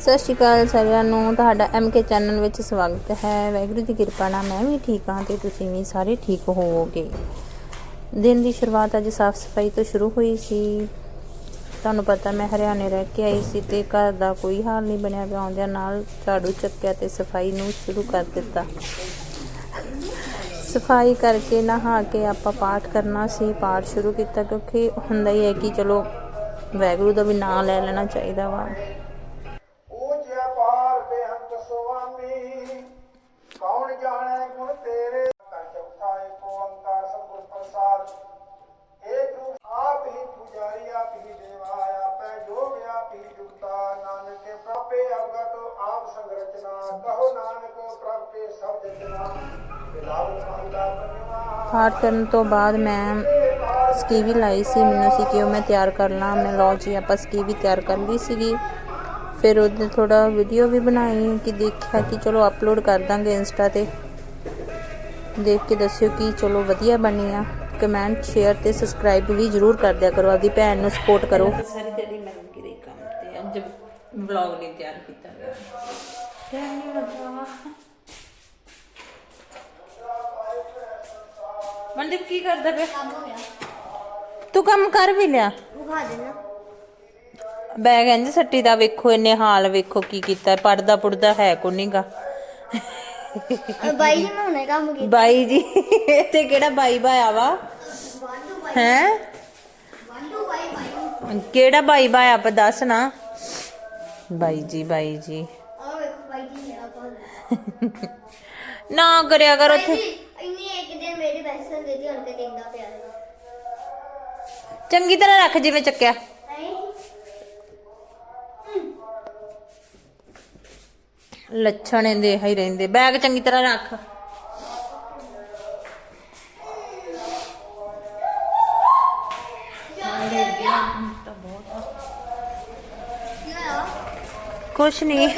ਸਤਿ ਸ਼੍ਰੀ ਅਕਾਲ ਸਾਰਿਆਂ ਨੂੰ। ਤੁਹਾਡਾ ਐਮਕੇ ਚੈਨਲ ਵਿੱਚ ਸਵਾਗਤ ਹੈ। ਵਾਹਿਗੁਰੂ ਦੀ ਕਿਰਪਾ ਨਾਲ ਮੈਂ ਵੀ ਠੀਕ ਹਾਂ ਤੇ ਤੁਸੀਂ ਵੀ ਸਾਰੇ ਠੀਕ ਹੋਵੋਗੇ। ਦਿਨ ਦੀ ਸ਼ੁਰੂਆਤ ਅੱਜ ਸਾਫ਼ ਸਫ਼ਾਈ ਤੋਂ ਸ਼ੁਰੂ ਹੋਈ ਸੀ। ਤੁਹਾਨੂੰ ਪਤਾ ਮੈਂ ਹਰਿਆਣੇ ਰਹਿ ਕੇ ਆਈ ਸੀ ਤੇ ਘਰ ਦਾ ਕੋਈ ਹਾਲ ਨਹੀਂ ਬਣਿਆ ਪਿਆ, ਆਉਂਦਿਆਂ ਨਾਲ ਝਾੜੂ ਚੱਕਿਆ ਤੇ ਸਫ਼ਾਈ ਨੂੰ ਸ਼ੁਰੂ ਕਰ ਦਿੱਤਾ। ਸਫ਼ਾਈ ਕਰਕੇ ਨਹਾ ਕੇ ਆਪਾਂ ਪਾਠ ਕਰਨਾ ਸੀ, ਪਾਠ ਸ਼ੁਰੂ ਕੀਤਾ ਕਿਉਂਕਿ ਹੁੰਦਾ ਹੀ ਹੈ ਕਿ ਚਲੋ ਵਾਹਿਗੁਰੂ ਦਾ ਵੀ ਨਾਂ ਲੈ ਲੈਣਾ ਚਾਹੀਦਾ ਵਾ। ਸੁਆਮੀ ਕੌਣ ਜਾਣੈ ਗੁਣ ਤੇਰੇ ਕਰ ਚੌਥਾ ਏਕ ਓੰਕਾਰ ਸਤਿਗੁਰ ਪ੍ਰਸਾਦ ਏਕ ਰੂਪ ਆਪ ਹੀ ਪੁਜਾਰੀ ਆਪ ਹੀ ਦੇਵਾ ਆਪੈ ਜੋਗ ਆਪ ਹੀ ਜੁਗਤਾ ਨਾਨਕ ਕੇ ਪ੍ਰਾਪੇ ਅਵਗਤ ਆਪ ਸੰਗਰਚਨਾ ਕਹੋ ਨਾਨਕ ਪ੍ਰਾਪੇ ਸਭ ਜਤਨਾ ਬਿਲਾਵ ਮਹਲਾ ਪੰਜਵਾ ਪਾਠ ਕਰਨ ਤੋਂ ਬਾਅਦ ਮੈਂ ਸਕੀਵੀ ਲਾਈ ਸੀ। ਮੈਨੂੰ ਸੀ ਕਿ ਉਹ ਮੈਂ ਤਿਆਰ ਕਰ ਲਾਂ। ਮੈਂ ਲਓ ਜੀ, ਆਪਾਂ ਸਕੀਵੀ ਤਿਆਰ ਕਰ ਲਈ ਸੀਗੀ। ਫਿਰ ਉਹਦੇ ਥੋੜਾ ਵੀਡੀਓ ਵੀ ਬਣਾਈ ਕਿ ਦੇਖਿਆ ਕਿ ਚਲੋ ਅਪਲੋਡ ਕਰ ਦਾਂਗੇ ਇੰਸਟਾ ਤੇ। ਦੇਖ ਕੇ ਦੱਸਿਓ ਕਿ ਚਲੋ ਵਧੀਆ ਬਣੀ ਆ। ਕਮੈਂਟ ਸ਼ੇਅਰ ਤੇ ਸਬਸਕ੍ਰਾਈਬ ਵੀ ਜਰੂਰ ਕਰ ਦਿਆ ਕਰੋ। ਆਪਦੀ ਭੈਣ ਨੂੰ ਸਪੋਰਟ ਕਰੋ। ਸਾਰੀ ਜਿਹੜੀ ਮੈਂ ਰਹੀ ਕੰਮ ਤੇ ਅੱਜ ਵਲੌਗ ਨਹੀਂ ਤਿਆਰ ਕੀਤਾ ਗਿਆ। ਟਾਈਮ ਨਹੀਂ ਲੱਗਾ। ਮਨਦੀਪ ਕੀ ਕਰਦਾ ਪਿਆ? ਤੂੰ ਕੰਮ ਕਰ ਵੀ ਲਿਆ। ਉਗਾ ਦੇਣਾ ਬੈਗ ਇੰਜ ਸੱਟੀ ਦਾ ਵੇਖੋ ਇਹਨੇ ਹਾਲ ਵੇਖੋ ਕੀ ਕੀਤਾ ਪੜਦਾ ਪੁੜਦਾ ਹੈ ਕੋ ਨਹੀਂਗਾ ਬਾਈ ਜੀ ਮੈਂ ਹੁਣੇ ਕੰਮ ਕੀਤਾ। ਬਾਈ ਜੀ ਤੇ ਕਿਹੜਾ ਬਾਈ ਬਾਇਆ ਵਾ? ਹੈ? ਕਿਹੜਾ ਬਾਈ ਬਾਇਆ ਆਪਾਂ ਦੱਸ ਨਾ। ਬਾਈ ਜੀ ਬਾਈ ਜੀ। ਨਾ ਕਰਿਆ ਕਰ ਉੱਥੇ। ਇੰਨੀ ਇੱਕ ਦਿਨ ਮੇਰੀ ਪੈਸੇ ਦੇ ਦੀ ਹੁਣ ਤੇ ਦੇਖਦਾ ਪਿਆ ਚੰਗੀ ਤਰ੍ਹਾਂ ਰੱਖ ਜਿਵੇਂ ਚੱਕਿਆ। ਲੱਛਣ ਇਹਦੇ ਹੀ ਰਹਿੰਦੇ। ਬੈਗ ਚੰਗੀ ਤਰ੍ਹਾਂ ਰੱਖ। ਕੁਛ ਨਹੀਂ।